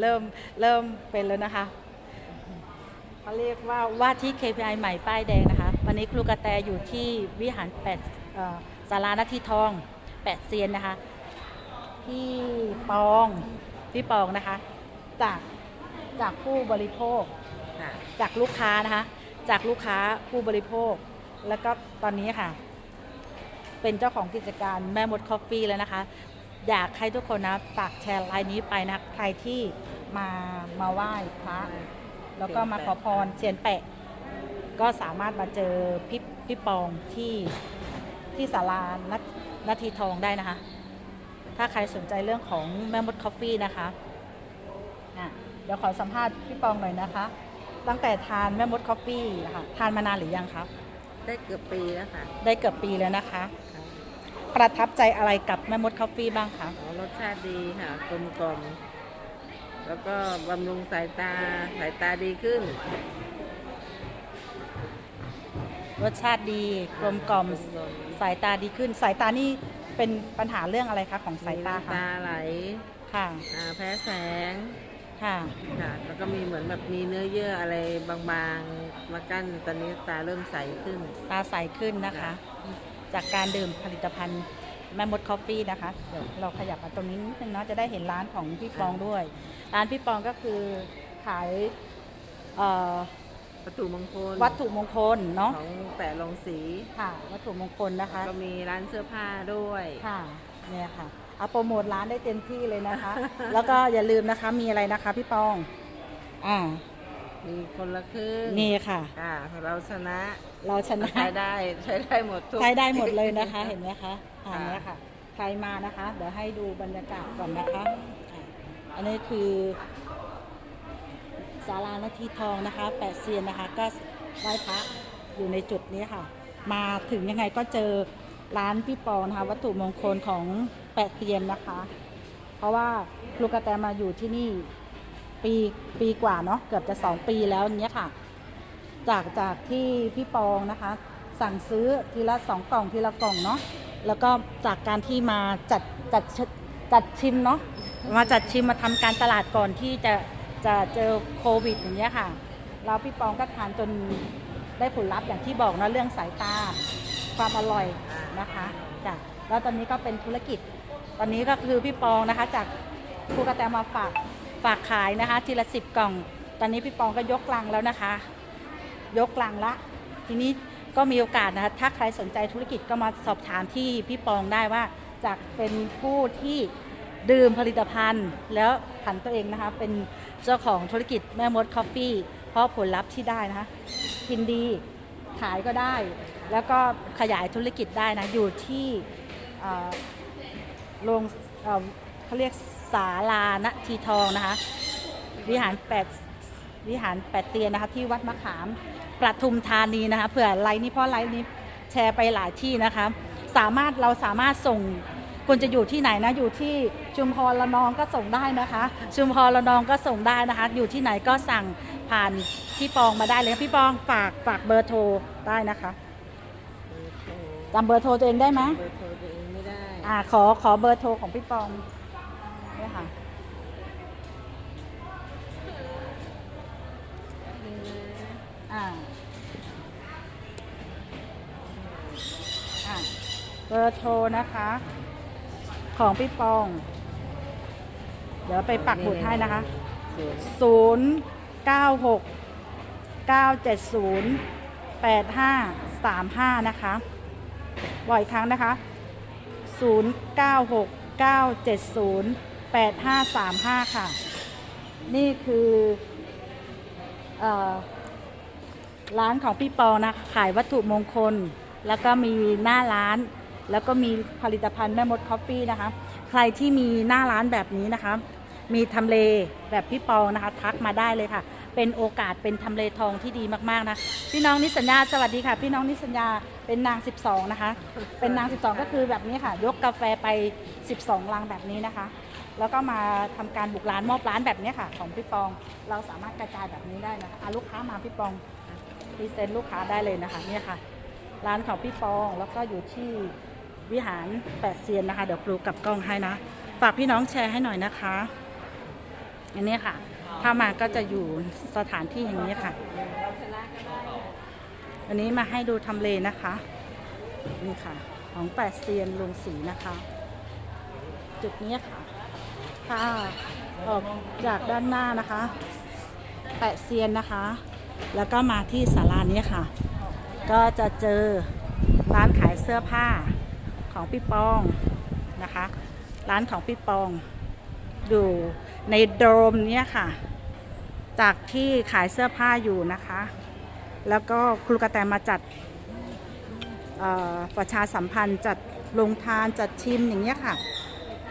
เริ่มเริ่มเป็นแล้วนะคะเขาเรียกว่าว่าที่ KPI ใหม่ป้ายแดงนะคะ วันนี้ครูกระแตอยู่ที่วิหารแปดเอ่อศาลานาทีทองแปดเซียนนะคะ พี่ปองพี่ปองนะคะ จากจากผู้บริโภคค่ะจากลูกค้านะคะ จากลูกค้าผู้บริโภค แล้วก็ตอนนี้ค่ะ เป็นเจ้าของกิจการแม่มดคอฟฟี่แล้วนะคะ อยากให้ทุกคนนะฝากแชร์ไลน์นี้ไปนะใครที่มามาไหว้พระแล้วก็มาขอพรเชียนแปะ ก็สามารถมาเจอพี่พี่ปองที่ที่ศาลานานาทีทองได้นะคะ ถ้าใครสนใจเรื่องของแม่มดคอฟฟี่นะคะอะเดี๋ยวขอสัมภาษณ์พี่ปองหน่อยนะคะ ตั้งแต่ทานแม่มดคอฟฟี่ค่ะ ทานมานานหรือยังครับ ได้เกือบปีแล้วค่ะ ได้เกือบปีแล้วนะคะค่ะ ประทับใจอะไรกับแม่มดคอฟฟี่บ้างคะอ๋อรสชาติดีค่ะกลมกล่อมแล้วก็บำรุงสายตาสายตาดีขึ้น รสชาติดีกลมกล่อมกลมสายตาดีขึ้น สายตานี่เป็นปัญหาเรื่องอะไรคะของสายตามีน้ำคะตาไหลค่ะอ่าแพ้แสงค่ะค่ะ แล้วก็มีเหมือนแบบมีเนื้อเยื่ออะไรบางๆ มากั้นตอนนี้ตาเริ่มใสขึ้น ตาใสขึ้นนะคะ จากการดื่มผลิตภัณฑ์แม่มดคอฟฟี่นะคะเดี๋ยวเราขยับมาตรงนี้นิดนึงเนาะจะได้เห็นร้านของพี่ปองด้วย ร้านพี่ปองก็คือขายเอ่อวัตถุมงคลวัตถุมงคลเนาะของแปะลงสีค่ะ วัตถุมงคลนะคะก็มีร้านเสื้อผ้าด้วยค่ะเนี่ยค่ะเอาโปรโมทร้านได้เต็มที่เลยนะคะ แล้วก็อย่าลืมนะคะมีอะไรนะคะพี่ปองอ่า มีคนละครึ่งนี่ค่ะค่ะเราชนะเราชนะใช้ได้ใช้ได้หมดทุก ใช้ได้หมดเลยนะคะ เห็นไหมคะอันค่ะนี้ค่ะ ใครมานะคะ เดี๋ยวให้ดูบรรยากาศก่อนนะคะอะอันนี้คือศาลานาทีทองนะคะ แปดเซียนนะคะ ก็ไหว้พระอยู่ในจุดนี้ค่ะ มาถึงยังไงก็เจอร้านพี่ปองนะคะ วัตถุมงคลของแปดเซียนนะคะ เพราะว่าครูกระแตมาอยู่ที่นี่ ปีปีกว่าเนาะเกือบจะสองปีแล้วเนี้ยค่ะ จากจากที่พี่ปองนะคะ สั่งซื้อทีละสองกล่องทีละกล่องเนาะแล้วก็จากการที่มาจัดจัดจัดชิมเนาะมาจัดชิมมาทำการตลาดก่อนที่จะจะเจอโควิดอย่างเงี้ยค่ะแล้วพี่ปองก็ทานจนได้ผลลัพธ์อย่างที่บอกนะเรื่องสายตาความอร่อยนะคะจ้ะแล้วตอนนี้ก็เป็นธุรกิจ ตอนนี้ก็คือพี่ปองนะคะ จากครูกระแตมาฝาก ฝากขายนะคะ ทีละสิบกล่อง ตอนนี้พี่ปองก็ยกลังแล้วนะคะ ยกลังละ ทีนี้ก็มีโอกาสนะคะ ถ้าใครสนใจธุรกิจก็มาสอบถามที่พี่ปองได้ว่าจากเป็นผู้ที่ดื่มผลิตภัณฑ์ แล้วผันตัวเองนะคะ เป็นเจ้าของธุรกิจแม่มดคอฟฟี่เพราะผลลัพธ์ที่ได้นะคะ กินดีขายก็ได้ แล้วก็ขยายธุรกิจได้นะ อยู่ที่โรงเขาเรียก ศาลาณทีทองนะคะ วิหารแปดวิหารแปดเตียนนะคะ ที่วัดมะขามประทุมธานีนะคะเผื่อไลน์นี้เพราะไลน์นี้แชร์ไปหลายที่นะคะ สามารถเราสามารถส่งคุณจะอยู่ที่ไหนนะ อยู่ที่ชุมพรละนองก็ส่งได้นะคะ ชุมพรละนองก็ส่งได้นะคะ อยู่ที่ไหนก็สั่งผ่านพี่ปองมาได้เลยพี่ปองฝากฝากเบอร์โทรได้นะคะเบอร์โทรจำเบอร์โทรตัวเองได้ไหมเบอร์โทรตัวเองไม่ได้อ่าขอขอเบอร์โทรของพี่ปอง เนี่ยค่ะอ่าอ่าเบอร์โทรนะคะ ของพี่ปอง เดี๋ยวไปปักหมุดให้นะคะ 0 9 6 9 7 0 8 5 3 5 นะคะบ่อยครั้งนะคะ 0 9 6 9 7 0 8 5 3 5 ค่ะ นี่คืออร้านของพี่ปอนะขายวัตถุมงคล แล้วก็มีหน้าร้าน แล้วก็มีผลิตภัณฑ์แม่มดคอฟฟี่นะคะ ใครที่มีหน้าร้านแบบนี้นะคะ มีทำเลแบบพี่ปองนะคะ ทักมาได้เลยค่ะ เป็นโอกาสเป็นทำเลทองที่ดีมากๆนะพี่น้องนิสัญญาสวัสดีค่ะ พี่น้องนิสัญญาเป็นนาง 12 นะคะ เป็นนาง 12 ก็คือแบบนี้ค่ะ ยกกาแฟไป 12 ลังแบบนี้นะคะ แล้วก็มาทำการบุกร้านมอบร้านแบบนี้ค่ะ ของพี่ปองเราสามารถกระจายแบบนี้ได้นะคะอะลูกค้ามาพี่ปองพรีเซนต์ลูกค้าได้เลยนะคะเนี่ยค่ะ ร้านของพี่ปองแล้วก็อยู่ที่วิหารแปดเซียนนะคะ เดี๋ยวครูกลับกล้องให้นะ ฝากพี่น้องแชร์ให้หน่อยนะคะ อันนี้ค่ะ ถ้ามาก็จะอยู่สถานที่อย่างนี้ค่ะ อันนี้มาให้ดูทำเลนะคะ นี่ค่ะ ของแปดเซียนลงสีนะคะ จุดนี้ค่ะ ถ้าออกจากด้านหน้านะคะ แปะเซียนนะคะ แล้วก็มาที่ศาลานี้ค่ะ ก็จะเจอร้านขายเสื้อผ้าของพี่ปองนะคะ ร้านของพี่ปองอยู่ ในโดมเนี้ยค่ะ จากที่ขายเสื้อผ้าอยู่นะคะ แล้วก็ครูกระแตมาจัดประชาสัมพันธ์จัดลงทานจัดชิมอย่างเงี้ยค่ะ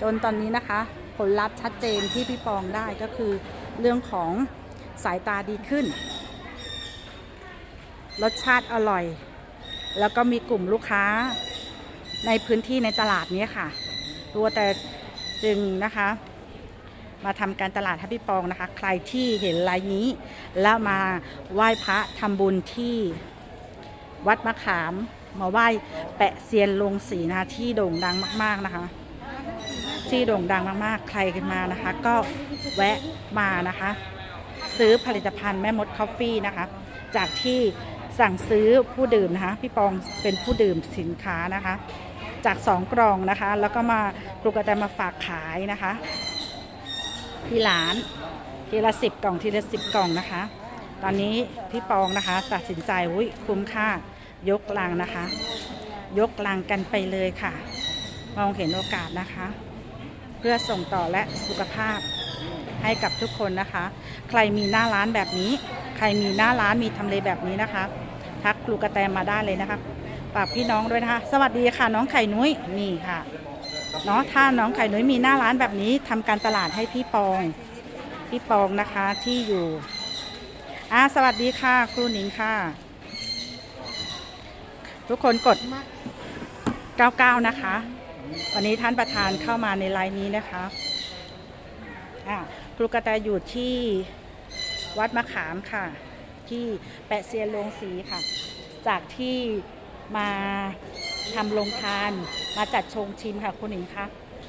จนตอนนี้นะคะ ผลลัพธ์ชัดเจนที่พี่ปองได้ก็คือเรื่องของสายตาดีขึ้น รสชาติอร่อย แล้วก็มีกลุ่มลูกค้าในพื้นที่ในตลาดนี้ค่ะตัวแต่จึงนะคะ มาทำการตลาดให้พี่ปองนะคะ ใครที่เห็นไลน์นี้ แล้วมาไหว้พระทำบุญที่วัดมะขามมาไหว้แปะเซียนลงสีนะคะที่โด่งดังมาก ๆนะคะ ที่โด่งดังมากๆ ใครกันมานะคะ ก็แวะมานะคะ ซื้อผลิตภัณฑ์แม่มดคอฟฟี่นะคะ จากที่สั่งซื้อผู้ดื่มนะคะพี่ปองเป็นผู้ดื่มสินค้านะคะ จากสองกล่องนะคะ แล้วก็มาปลูกกระแตมาฝากขายนะคะ ที่ร้านทีละสิบกล่องทีละสิบกล่องนะคะ ตอนนี้พี่ปองนะคะ ตัดสินใจอุ้ยคุ้มค่ายกลังนะคะ ยกลังกันไปเลยค่ะ มองเห็นโอกาสนะคะ เพื่อส่งต่อและสุขภาพให้กับทุกคนนะคะ ใครมีหน้าร้านแบบนี้ ใครมีหน้าร้านมีทำเลแบบนี้นะคะ ทักครูกระแตมาได้เลยนะคะฝากพี่น้องด้วยนะคะ สวัสดีค่ะน้องไข่นุ้ยนี่ค่ะ เนาะถ้าน้องไข่นุ้ยมีหน้าร้านแบบนี้ทำการตลาดให้พี่ปอง พี่ปองนะคะที่อยู่อ่าสวัสดีค่ะ ครูหนิงค่ะ ทุกคนกด 99 นะคะ วันนี้ท่านประธานเข้ามาในไลน์นี้นะคะอ่าครูกระแตอยู่ที่วัดมะขามค่ะ ที่แปะเซียนโรงสีค่ะ จากที่มา ทำโรงทานมาจัดชงชิมค่ะคุณหนิงคะ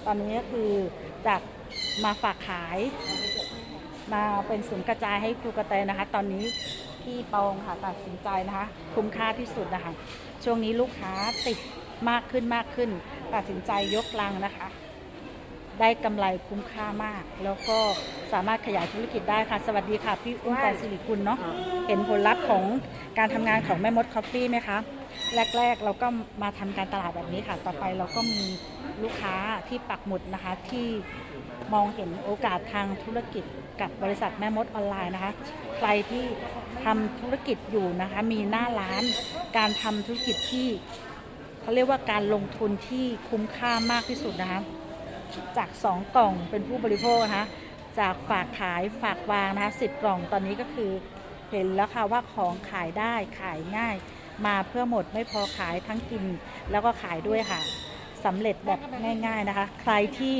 ตอนนี้ก็คือจากมาฝากขายมาเป็นศูนย์กระจายให้ครูกระแตนะคะ ตอนนี้พี่ปองค่ะตัดสินใจนะคะ คุ้มค่าที่สุดนะคะ ช่วงนี้ลูกค้าติดมากขึ้นมากขึ้น ตัดสินใจยกลังนะคะ ได้กำไรคุ้มค่ามาก แล้วก็สามารถขยายธุรกิจได้ค่ะ สวัสดีค่ะ พี่อุ้มปองสิริกุลเนาะเห็นผลลัพธ์ของการทำงานของแม่มดคอฟฟี่ไหมคะ แรก ๆ เราก็มาทำการตลาดแบบนี้ค่ะ ต่อไปเราก็มีลูกค้าที่ปักหมุดนะคะ ที่มองเห็นโอกาสทางธุรกิจกับบริษัทแม่มดออนไลน์นะคะ ใครที่ทำธุรกิจอยู่นะคะ มีหน้าร้านการทำธุรกิจที่เขาเรียกว่าการลงทุนที่คุ้มค่ามากที่สุดนะคะ จาก 2 กล่องเป็นผู้บริโภคนะคะจากฝากขายฝากวางนะคะสิกล่องตอนนี้ก็คือเห็นแล้วค่ะว่าของขายได้ขายง่าย มาเพื่อหมดไม่พอขายทั้งกินแล้วก็ขายด้วยค่ะสำเร็จแบบง่าย ๆนะคะ ใครที่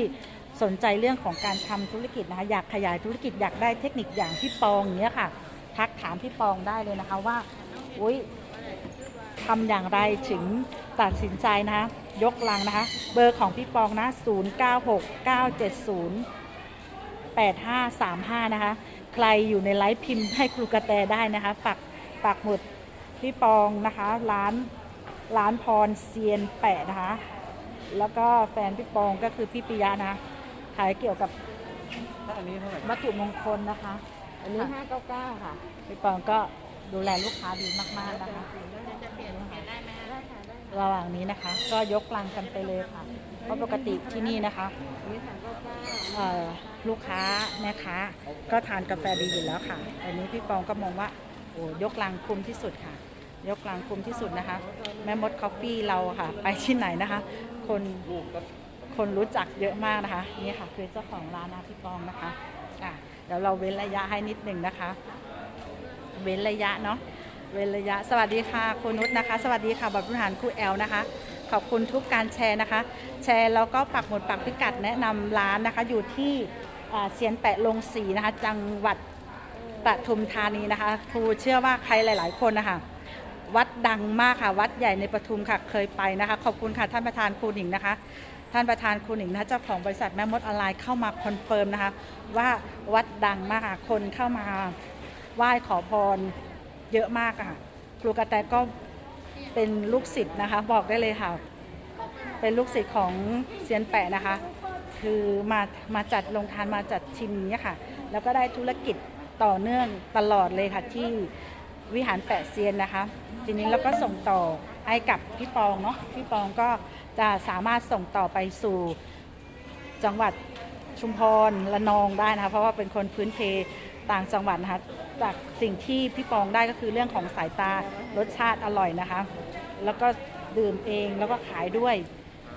สนใจเรื่องของการทำธุรกิจนะคะ อยากขยายธุรกิจอยากได้เทคนิคอย่างพี่ปองอย่างเนี้ยค่ะ ทักถามพี่ปองได้เลยนะคะว่าอุ้ยทำอย่างไรถึงตัดสินใจนะคะ ยกลังนะคะ เบอร์ของพี่ปองนะ 096970 8535 นะคะ ใครอยู่ในไลฟ์พิมพ์ให้ครูกระแตได้นะคะปักปักหมุด พี่ปองนะคะ ร้านร้านพรเซียนแปะนะคะ แล้วก็แฟนพี่ปองก็คือพี่ปิยะนะขายเกี่ยวกับอันนี้เท่าไหร่วัตถุมงคลนะคะ อันนี้ห้าเก้าเก้าค่ะ พี่ปองก็ดูแลลูกค้าดีมากๆนะคะระหว่างนี้นะคะ ก็ยกลังกันไปเลยค่ะ เพราะปกติที่นี่นะคะ อันนี้สามเก้าเก้าเอ่อลูกค้าแม่ค้าก็ทานกาแฟดีอยู่แล้วค่ะ อันนี้พี่ปองก็มองว่าโอ้ยกลังคุ้มที่สุดค่ะ ยกลังคุ้มที่สุดนะคะ แม่มดคอฟฟี่เราค่ะ ไปที่ไหนนะคะ คนคนรู้จักเยอะมากนะคะ นี่ค่ะ คือเจ้าของร้านนะพี่ปองนะคะอะเดี๋ยวเราเว้นระยะให้นิดหนึ่งนะคะ เว้นระยะเนาะเว้นระยะ สวัสดีค่ะคุณนุชนะคะ สวัสดีค่ะบัตรผู้บริหารครูแอลนะคะ ขอบคุณทุกการแชร์นะคะ แชร์แล้วก็ปักหมุดปักพิกัดแนะนำร้านนะคะ อยู่ที่เซียนแปะลงสีนะคะ จังหวัดปทุมธานีนะคะ ครูเชื่อว่าใครหลาย ๆ คนนะคะ วัดดังมากค่ะ วัดใหญ่ในปทุมค่ะเคยไปนะคะ ขอบคุณค่ะท่านประธานครูหนิงนะคะ ท่านประธานครูหนิงนะเจ้าของบริษัทแม่มดออนไลน์เข้ามาคอนเฟิร์มนะคะ ว่าวัดดังมากค่ะคนเข้ามาไหว้ขอพรเยอะมากค่ะ ครูกระแตก็เป็นลูกศิษย์นะคะ บอกได้เลยค่ะ เป็นลูกศิษย์ของเซียนแปะนะคะ คือมามาจัดลงทานมาจัดชิมเนี่ยค่ะ แล้วก็ได้ธุรกิจต่อเนื่องตลอดเลยค่ะที่ วิหารแปะเซียนนะคะ ทีนี้เราก็ส่งต่อให้กับพี่ปองเนาะพี่ปองก็จะสามารถส่งต่อไปสู่จังหวัดชุมพรละนองได้นะคะ เพราะว่าเป็นคนพื้นเพต่างจังหวัดนะคะจากสิ่งที่พี่ปองได้ก็คือเรื่องของสายตารสชาติอร่อยนะคะ แล้วก็ดื่มเองแล้วก็ขายด้วย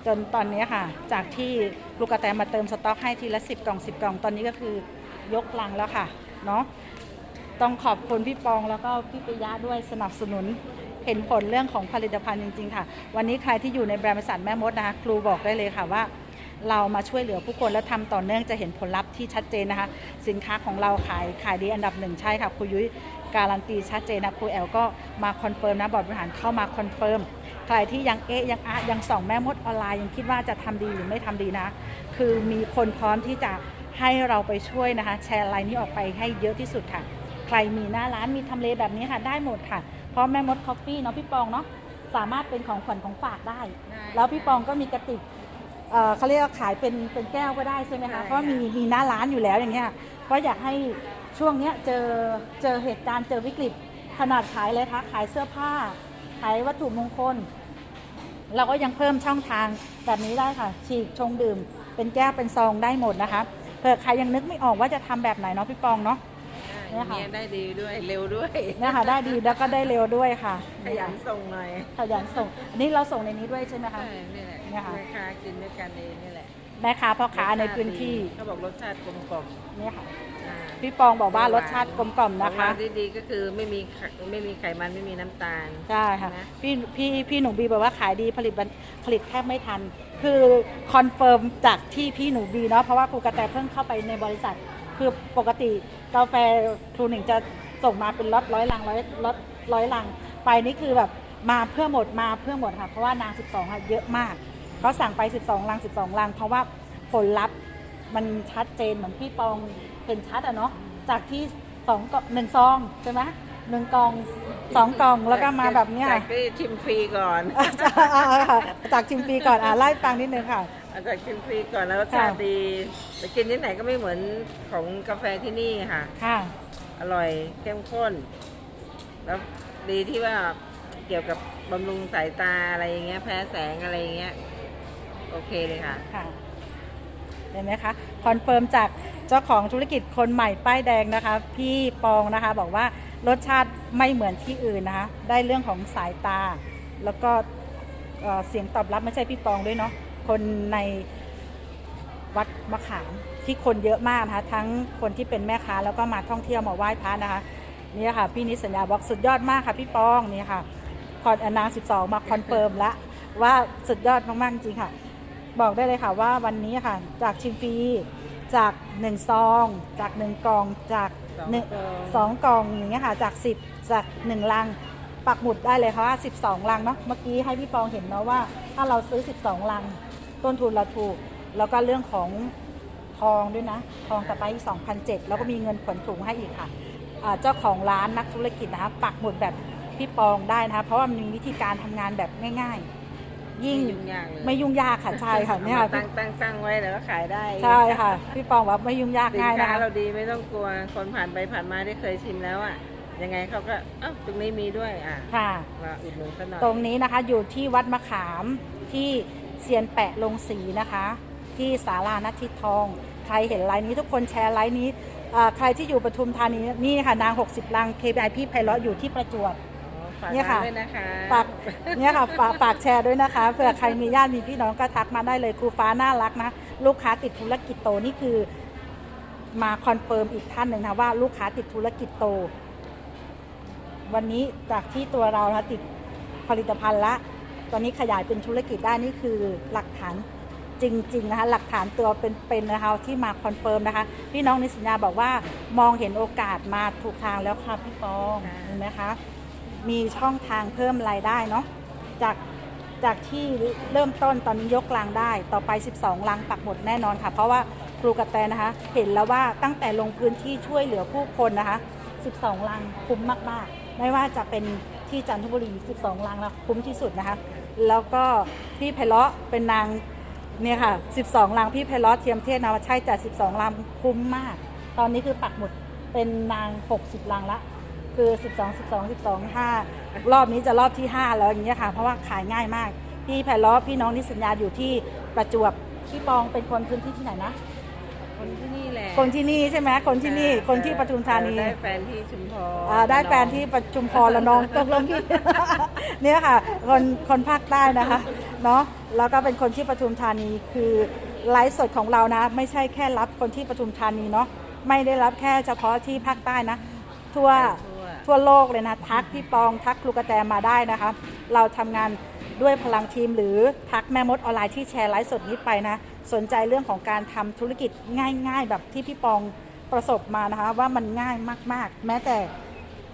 จนตอนนี้ค่ะ จากที่ลูกกระแตมาเติมสต็อกให้ทีละ 10 กล่อง 10 กล่องตอนนี้ก็คือยกลังแล้วค่ะเนาะ ต้องขอบคุณพี่ปองแล้วก็พี่ปิยะด้วยสนับสนุนเห็นผลเรื่องของผลิตภัณฑ์จริง ๆ ค่ะ วันนี้ใครที่อยู่ในแบรนด์บริษัทแม่มดนะคะ ครูบอกได้เลยค่ะว่า เรามาช่วยเหลือผู้คนและทำต่อเนื่องจะเห็นผลลัพธ์ที่ชัดเจนนะคะ สินค้าของเราขายขายดีอันดับหนึ่งใช่ค่ะครูยุ้ยการันตีชัดเจนนะครูแอลก็มาคอนเฟิร์มนะบอร์ดบริหารเข้ามาคอนเฟิร์มใครที่ยังเอ๊ะยังอะยังส่องแม่มดออนไลน์ยังคิดว่าจะทำดีหรือไม่ทำดีนะ คือมีคนพร้อมที่จะให้เราไปช่วยนะคะ แชร์ไลน์นี้ออกไปให้เยอะที่สุดค่ะ ใครมีหน้าร้านมีทำเลแบบนี้ค่ะ ได้หมดค่ะ เพราะแม่มดคอฟฟี่เนาะพี่ปองเนาะสามารถเป็นของขวัญของฝากได้ แล้วพี่ปองก็มีกระติกเอ่อเขาเรียกว่าขายเป็นเป็นแก้วก็ได้ใช่ไหมใช่คะค่ะ เพราะมีมีหน้าร้านอยู่แล้วอย่างเงี้ยก็อยากให้ช่วงเนี้ยเจอเจอเหตุการณ์เจอวิกฤตขนาดขายเลยคะขายเสื้อผ้า ขายวัตถุมงคล เราก็ยังเพิ่มช่องทางแบบนี้ได้ค่ะ ฉีกชงดื่ม เป็นแก้วเป็นซองได้หมดนะคะเผื่อใครยังนึกไม่ออกว่าจะทำแบบไหนเนาะพี่ปองเนาะ เนี่เนี่ยค่ะได้ดีด้วยเร็วด้วยเนี่ยค่ะได้ดีแล้วก็ได้เร็วด้วยค่ะขยันส่งหน่อยขยันส่งอันนี้เราส่งในนี้ด้วยใช่ไหมคะ ใช่นี่แหละเนี่ยค่ะ แม่ค้ากินด้วยกันเองนี่แหละแม่ค้าพ่อค้าในพื้นที่เขาบอกรสชาติกลมกล่อมเนี่ยค่ะ อ่าพี่ปองบอกว่ารสชาติกลมกล่อมนะคะ ของเราที่ดีก็คือไม่มีไขไม่มีไขมันไม่มีน้ำตาล ใช่ค่ะนะ พี่พี่พี่หนูบีบอกว่าขายดีผลิตบันผลิตแทบไม่ทัน คือคอนเฟิร์มจากที่พี่หนูบีเนาะเพราะว่าครูกระแตเพิ่งเข้าไปในบริษัท คือปกติกาแฟครูหนึ่งจะส่งมาเป็นล็อตร้อยลังร้อยล็อตร้อยลัง ไปนี่คือแบบมาเพื่อหมดมาเพื่อหมดค่ะ เพราะว่านาง 12อะเยอะมากเขาสั่งไป 12ลัง12ลัง เพราะว่าผลลัพธ์มันชัดเจนเหมือนพี่ปองเห็นชัดอะเนาะจากที่สองกล่องหนึ่งซองใช่ไหมหนึ่งกล่องสองกล่องแล้วก็มาแบบเนี้ยจากที่ชิมฟรีก่อนอะจากอ่าค่ะจากชิมฟรีก่อนอ่าไล่ฟังนิดนึงค่ะเอาจากชิมฟรีก่อนแล้วรสชาติค่ะดีไปกินที่ไหนก็ไม่เหมือนของกาแฟที่นี่ค่ะ ค่ะ อร่อยเข้มข้น แล้วดีที่ว่าเกี่ยวกับบำรุงสายตาอะไรอย่างเงี้ย แพ้แสงอะไรอย่างเงี้ย โอเคเลยค่ะ ค่ะเห็นไหมคะ คอนเฟิร์มจากเจ้าของธุรกิจคนใหม่ป้ายแดงนะคะ พี่ปองนะคะบอกว่ารสชาติไม่เหมือนที่อื่นนะคะ ได้เรื่องของสายตา แล้วก็เอ่อเสียงตอบรับไม่ใช่พี่ปองด้วยเนาะ คนในวัดมะขามที่คนเยอะมากนะคะทั้งคนที่เป็นแม่ค้าแล้วก็มาท่องเที่ยวมาไหว้พระนะคะนี่ค่ะพี่นิดสัญญาบอกสุดยอดมากค่ะพี่ปองนี่ค่ะคอนอนาง12 มาคอนเฟิร์มแล้วว่าสุดยอดมาก ๆ จริงๆค่ะ บอกได้เลยค่ะว่าวันนี้ค่ะ จากชิมฟรีจากหนึ่งซองจากหนึ่งกล่องจากหนึ่งสองกล่องสองกล่องอย่างเงี้ยค่ะจากสิบจากหนึ่งลังปักหมุดได้เลยค่ะว่าสิบสองลังเนาะเมื่อกี้ให้พี่ปองเห็นเนาะว่า ถ้าเราซื้อสิบสองลัง ต้นทุนเราถูก แล้วก็เรื่องของทองด้วยนะ ทองกลับไปสองพันเจ็ดแล้วก็มีเงินขนถุงให้อีกค่ะอ่าเจ้าของร้านนักธุรกิจนะคะปักหมุดแบบพี่ปองได้นะคะ เพราะว่ามันมีวิธีการทำงานแบบง่าย ๆ ยิ่งไม่ยุ่งยากเลยไม่ยุ่งยากค่ะใช่ค่ะเนี่ยอาค่ะมาตั้งตั้งตั้งไว้แล้วก็ขายได้ ใช่ค่ะ พี่ปองว่าไม่ยุ่งยากสินง่ายนะค้าคะเราดีไม่ต้องกลัวคนผ่านไปผ่านมาได้เคยชิมแล้วอะยังไงเขาก็เอ้าตรงนี้มีด้วยอะค่ะมาอุดหนุนซะหน่อยตรงนี้นะคะอยู่ที่วัดมะขามที่ เซียนแปะลงสีนะคะ ที่ศาลานัททิทอง ใครเห็นไลน์นี้ทุกคนแชร์ไลน์นี้อ่าใครที่อยู่ปทุมธานีนี่ค่ะนาง 60 ลัง KPI พี่ไพเราะอยู่ที่ประจวบอ๋อฝากเนี่ยร้าค่ะนด้วยนะคะฝากเนี่ยค่ะฝากฝากแชร์ด้วยนะคะเผื่อใครมีญาติมีพี่น้องก็ทักมาได้เลยครูฟ้าน่ารักนะลูกค้าติดธุรกิจโตนี่คือมาคอนเฟิร์มอีกท่านหนึ่งนะว่าลูกค้าติดธุรกิจโต วันนี้จากที่ตัวเรานะติดผลิตภัณฑ์ละ ตอนนี้ขยายเป็นธุรกิจได้นี่คือหลักฐานจริงๆนะคะหลักฐานตัวเป็นๆนะคะที่มาคอนเฟิร์มนะคะพี่น้องในสัญญาบอกว่ามองเห็นโอกาสมาถูกทางแล้วค่ะพี่ปองค่ะเห็นไหมคะมีช่องทางเพิ่มรายได้เนาะจากจากที่เริ่มต้นตอนนี้ยกลังได้ต่อไป 12 ลังปักหมดแน่นอนค่ะ เพราะว่าครูกระแตนะคะ เห็นแล้วว่าตั้งแต่ลงพื้นที่ช่วยเหลือผู้คนนะคะ 12 ลังคุ้มมากๆ ไม่ว่าจะเป็น ที่จันทบุรี 12ลังแล้วคุ้มที่สุดนะคะ แล้วก็พี่ไพเราะเป็นนางเนี่ยค่ะ 12ลังพี่ไพเราะเทียมเทศนาวชัยจัด 12ลังคุ้มมาก ตอนนี้คือปักหมุดเป็นนาง 60ลังละคือ 12 12 12 5 รอบนี้จะรอบที่ 5 แล้วอย่างเงี้ยค่ะ เพราะว่าขายง่ายมาก พี่ไพเราะพี่น้องนิสัญญาอยู่ที่ประจวบพี่ปองเป็นคนพื้นที่ที่ไหนนะ คนที่นี่แหละคนที่นี่ใช่ไหมคนที่นี่คนที่ปทุมธานีได้แฟนที่ชุมพรอ่าได้แฟนที่ประชุมพรละนองตกลงที่เนี่ยค่ะคนคนภาคใต้นะคะเนาะแล้วก็เป็นคนที่ปทุมธานีคือไลฟ์สดของเรานะ ไม่ใช่แค่รับคนที่ปทุมธานีเนาะไม่ได้รับแค่เฉพาะที่ภาคใต้นะ ทั่วทั่วทั่วโลกเลยนะ ทักพี่ปองทักครูกระแตมาได้นะคะ เราทำงานด้วยพลังทีมหรือทักแม่มดออนไลน์ที่แชร์ไลฟ์สดนี้ไปนะ สนใจเรื่องของการทำธุรกิจง่าย ๆ แบบที่พี่ปองประสบมานะคะว่ามันง่ายมาก ๆ แม้แต่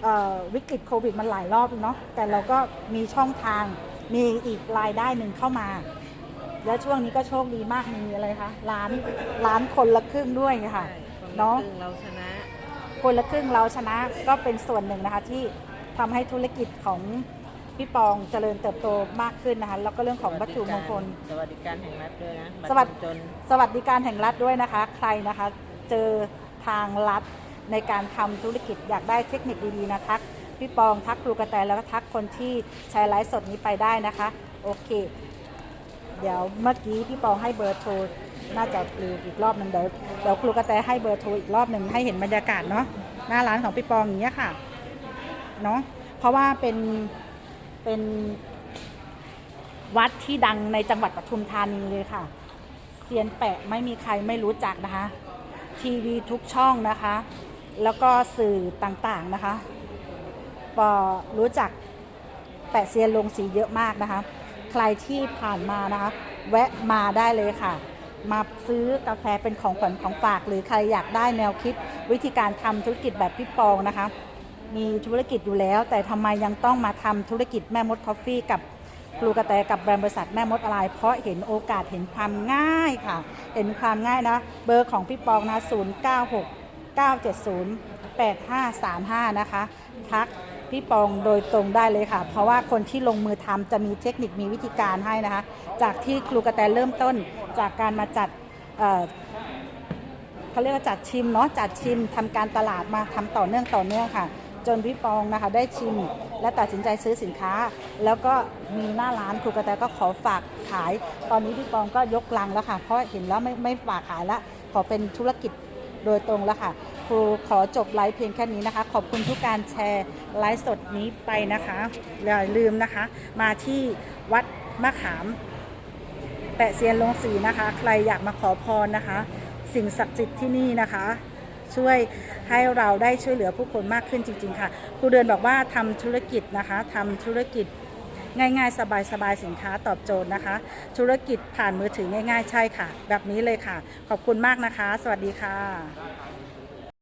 เอ่อวิกฤตโควิดมันหลายรอบเนาะแต่เราก็มีช่องทางมีอีกรายได้หนึ่งเข้ามา และช่วงนี้ก็โชคดีมากมีอะไรคะร้านร้านคนละครึ่งด้วยค่ะใช่คนละเนาะครึ่งเราชนะ คนละครึ่งเราชนะก็เป็นส่วนหนึ่งนะคะที่ทำให้ธุรกิจของ พี่ปองเจริญเติบโตมากขึ้นนะคะแล้วก็เรื่องของวัตถุมงคล สวัสดิการแห่งรัฐด้วยนะสวัสบัตรคนจนสวัสดิการแห่งรัฐด้วยนะคะ ใครนะคะเจอทางรัฐในการทำธุรกิจอยากได้เทคนิคดีๆนะทักพี่ปองทักครูกระแตแล้วก็ทักคนที่ใช้ไลฟ์สดนี้ไปได้นะคะ โอเค เดี๋ยวเมื่อกี้พี่ปองให้เบอร์โทรน่าจะลืมอีกรอบหนึ่งเดี๋ยวเดี๋ยวครูกระแตให้เบอร์โทรอีกรอบหนึ่งให้เห็นบรรยากาศเนาะหน้าร้านของพี่ปองอย่างเงี้ยค่ะเนาะเพราะว่าเป็น เป็นวัดที่ดังในจังหวัดปทุมธานีเลยค่ะ เซียนแปะไม่มีใครไม่รู้จักนะคะ ทีวีทุกช่องนะคะ แล้วก็สื่อต่างๆนะคะปอรู้จักแปะเซียนลงสีเยอะมากนะคะ ใครที่ผ่านมานะคะ แวะมาได้เลยค่ะ มาซื้อกาแฟเป็นของขวัญของฝาก หรือใครอยากได้แนวคิดวิธีการทำธุรกิจแบบพี่ปองนะคะ มีธุรกิจอยู่แล้ว แต่ทำไมยังต้องมาทำธุรกิจแม่มดคอฟฟี่กับครูกระแตกับแบรนด์บริษัทแม่มดอะไร เพราะเห็นโอกาสเห็นความง่ายค่ะ เห็นความง่ายนะ เบอร์ของพี่ปองนะ 0 9 6 9 7 0 8 5 3 5 นะคะ ทักพี่ปองโดยตรงได้เลยค่ะ เพราะว่าคนที่ลงมือทำจะมีเทคนิคมีวิธีการให้นะคะ จากที่ครูกระแตเริ่มต้นจากการมาจัดเอ่อเขาเรียกว่าจัดชิมเนาะจัดชิมทำการตลาดมาทำต่อเนื่องต่อเนื่องค่ะ จนพี่ปองนะคะได้ชิม และตัดสินใจซื้อสินค้า แล้วก็มีหน้าร้านครูกระแตก็ขอฝากขาย ตอนนี้พี่ปองก็ยกลังแล้วค่ะ เพราะเห็นแล้วไม่ไม่ฝากขายละขอเป็นธุรกิจโดยตรงแล้วค่ะ ครูขอจบไลฟ์เพียงแค่นี้นะคะ ขอบคุณทุกการแชร์ไลฟ์สดนี้ไปนะคะอย่าลืมนะคะ มาที่วัดมะขาม แปะเซียนลงสีนะคะ ใครอยากมาขอพรนะคะ สิ่งศักดิ์สิทธิ์ที่นี่นะคะ ช่วยให้เราได้ช่วยเหลือผู้คนมากขึ้นจริง ๆ ค่ะครูเดือนบอกว่าทำธุรกิจนะคะทำธุรกิจง่ายๆ สบายๆ สินค้าตอบโจทย์นะคะ ธุรกิจผ่านมือถือง่าย ๆ ใช่ค่ะ แบบนี้เลยค่ะ ขอบคุณมากนะคะ สวัสดีค่ะ